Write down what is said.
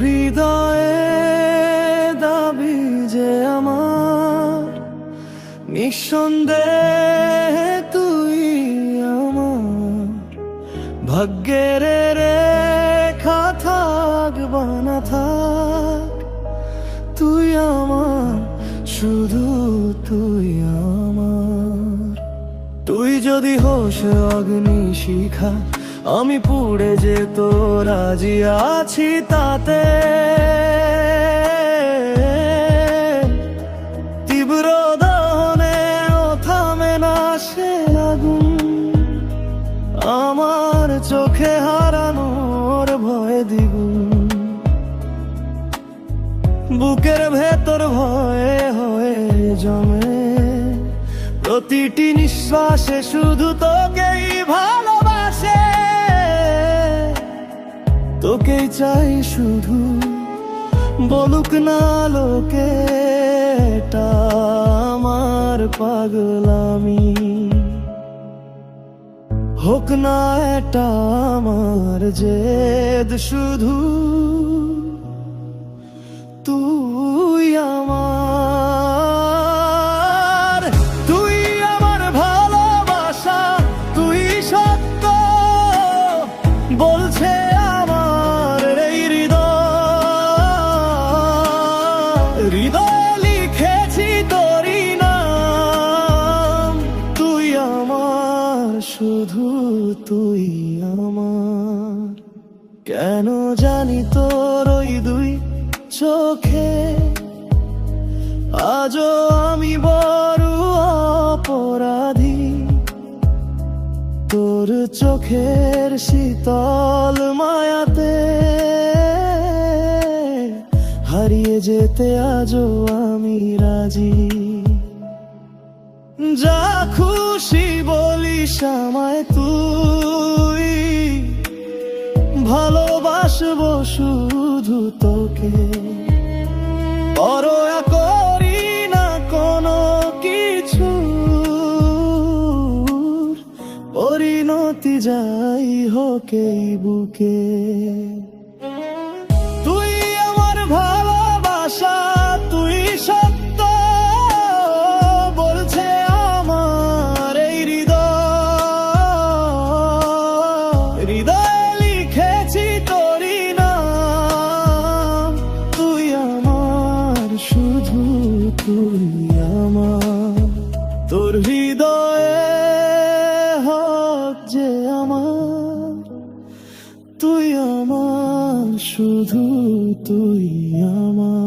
হৃদয়ে দাবি যে আমার নিঃসন্দেহে বানা থাক, তুই আমার, শুধু তুই আমার। তুই যদি হোস অগ্নি শিখা, আমি পুড়ে যে তো রাজি আছি তাতে। তীব্র দহনে থামে না সে আগুন। আমার চোখে হারানোর বুকের ভেতর ভয়ে হয়ে জমে। প্রতিটি নিঃশ্বাসে শুধু তোকেই ভালোবাসে। তোকেই চাই শুধু বলুক না লোকে আমার পাগলামি। হোক না এটা আমার জেদ শুধু তুই আমার তুই আমার ভালোবাসা, তুই সত্য। বলছে আমার এই হৃদয় হৃদয় লিখেছি তোরই নাম। তুই আমার, শুধু তুই আমার। কেন জানি তোর ওই দুই চোখে, আজও আমি বড় অপরাধী। তোর চোখের শীতল মায়াতে হারিয়ে যেতে আজও আমি রাজি। যা খুশি বলিস আমায় তুই, ভালোবাসবো শুধু তোকে। যাই হোক এই বুকে। তুই আমার ভালোবাসা, তুই সত্য। বলছে আমার এই হৃদয়। হৃদয় লিখেছি তোরই নাম। তুই আমার, শুধু তুই আমার। তোর হৃদয়ে তুই আমার শুধু তুই আমার।